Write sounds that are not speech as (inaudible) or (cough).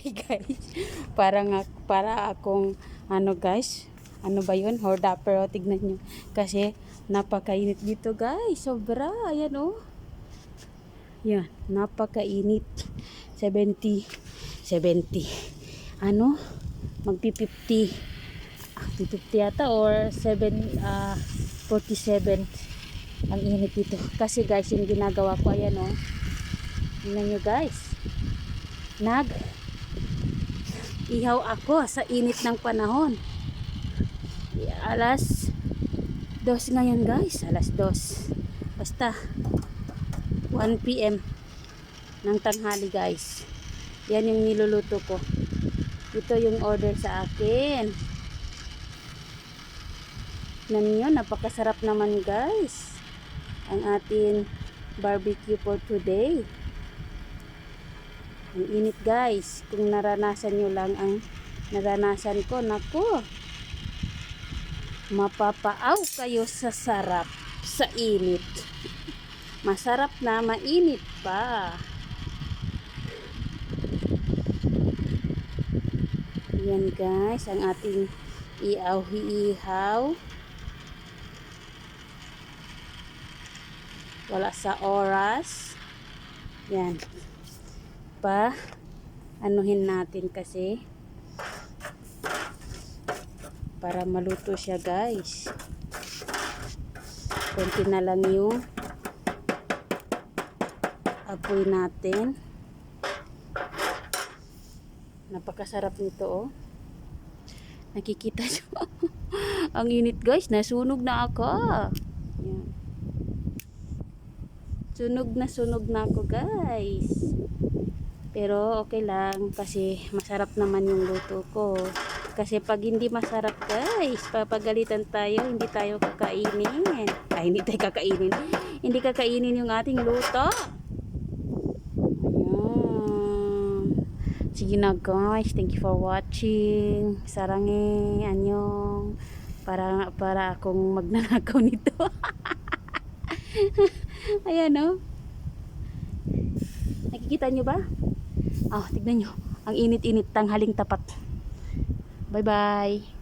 Hi guys. Para nga para akong ano guys, ano ba 'yun? Horda pero tignan nyo. Kasi napakainit dito guys. Sobra. Ayan oh. Yan, napakainit. 70 70. Ano? Magpi 50. Ah, 50 yata or 7 ah 47 ang init dito. Kasi guys, yung ginagawa ko ayan oh. Tingnan nyo guys. Nag ihaw ako sa init ng panahon. Alas dos ngayon guys. Alas dos. Basta 1 p.m. ng tanghali guys. Yan yung niluluto ko. Ito yung order sa akin. Niyo, napakasarap naman guys. Ang ating barbecue for today. Ang init guys. Kung naranasan nyo lang ang naranasan ko, nako. Mapapaaw kayo sa sarap sa init. Masarap na mainit pa. Yan guys, ang ating iaw-ihaw. Wala sa oras. Yan pa. Anuhin natin kasi. Para maluto siya guys. Konti na lang yung apoy natin. Napakasarap nito oh. Nakikita nyo (laughs) ang init guys. Nasunog na ako. Yan. Sunog na sunog na ako guys pero okay lang kasi masarap naman yung luto ko. Kasi pag hindi masarap guys, papagalitan tayo, hindi tayo kakainin. Ay, hindi tayo kakainin. Hindi kakainin yung ating luto. Ayan. Sige na guys, thank you for watching. Sarangi, anyong. Para, para akong magnanakaw nito. (laughs) Ayan o. Oh. Nakikita nyo ba? Oh, tignan nyo. Ang init-init tanghaling tapat. Bye-bye.